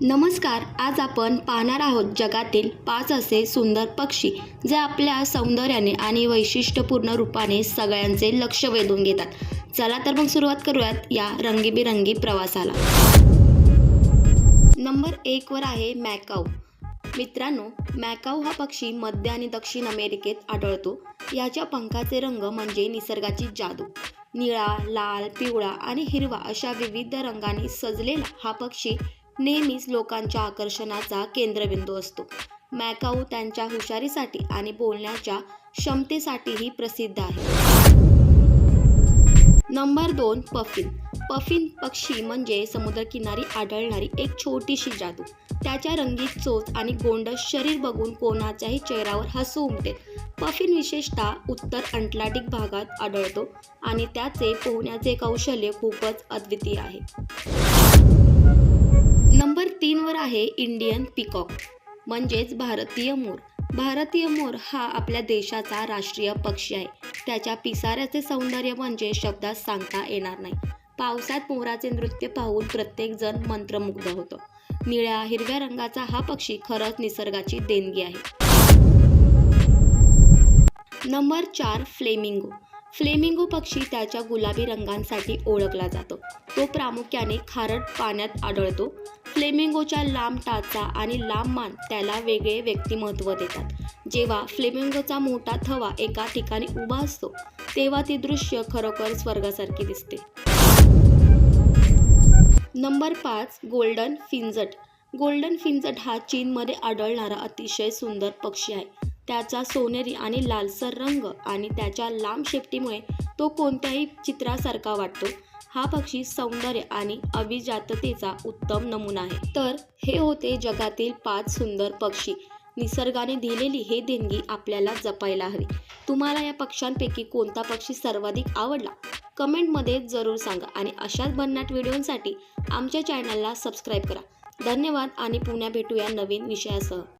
नमस्कार आज आपण पाहणार आहोत जगातील पाच असे सुंदर पक्षी जे आपल्या सौंदर्याने आणि वैशिष्ट्यपूर्ण रूपाने सगळ्यांचे लक्ष वेधून घेतात. चला तर मग सुरुवात करूयात या रंगीबिरंगी प्रवासाला. नंबर एकवर आहे मॅकाऊ. मित्रांनो मॅकाऊ हा पक्षी मध्य आणि दक्षिण अमेरिकेत आढळतो. याच्या पंखाचे रंग म्हणजे निसर्गाची जादू. निळा लाल पिवळा आणि हिरवा अशा विविध रंगांनी सजलेला हा पक्षी नेहमीच लोकांच्या आकर्षणाचा केंद्रबिंदू असतो. मॅकाऊ त्यांच्या हुशारीसाठी आणि बोलण्याच्या क्षमतेसाठीही प्रसिद्ध आहे. नंबर दोन पफिन. पफिन पक्षी म्हणजे समुद्रकिनारी आढळणारी एक छोटीशी जादू. त्याच्या रंगीत चोच आणि गोंडस शरीर बघून कोणाच्याही चेहऱ्यावर हसू उमटे पफिन विशेषतः उत्तर अटलांटिक भागात आढळतो आणि त्याचे पोहण्याचे कौशल्य खूपच अद्वितीय आहे. नंबर तीनवर आहे इंडियन पिकॉक म्हणजेच भारतीय मोर. भारतीय मोर हा आपल्या देशाचा राष्ट्रीय पक्षी आहे. त्याच्या पिसाऱ्याचे सौंदर्य म्हणजे शब्दात सांगता येणार नाही. पावसात मोराचे नृत्य पाहून प्रत्येकजण मंत्रमुग्ध होतो. निळ्या हिरव्या रंगाचा हा पक्षी खरंच निसर्गाची देणगी आहे. नंबर चार फ्लेमिंगो. फ्लेमिंगो पक्षी त्याच्या गुलाबी रंगांसाठी ओळखला जातो. तो प्रामुख्याने खारट पाण्यात आढळतो. फ्लेमिंगोच्या लांब टाचा आणि लांब मान त्याला वेगळे व्यक्तिमत्व देतात. जेव्हा फ्लेमिंगोचा मोठा थवा एका ठिकाणी उभा असतो तेव्हा ती दृश्य खरोखर स्वर्गासारखी दिसते. नंबर पाच गोल्डन फिंजट. गोल्डन फिंजट हा चीनमध्ये आढळणारा अतिशय सुंदर पक्षी आहे. त्याचा सोनेरी आणि लालसर रंग आणि त्याच्या लांब शेपटीमुळे तो कोणत्याही चित्रासारखा वाटतो. हा पक्षी सौंदर्य आणि अभिजाततेचा उत्तम नमुना आहे. तर हे होते जगातील पाच सुंदर पक्षी. निसर्गाने दिलेली हे देणगी आपल्याला जपायला हवी. तुम्हाला या पक्ष्यांपैकी कोणता पक्षी सर्वाधिक आवडला? कमेंटमध्ये जरूर सांगा आणि अशाच भन्नाट व्हिडिओंसाठी आमच्या चॅनलला सबस्क्राईब करा. धन्यवाद आणि पुन्हा भेटूया नवीन विषयासह.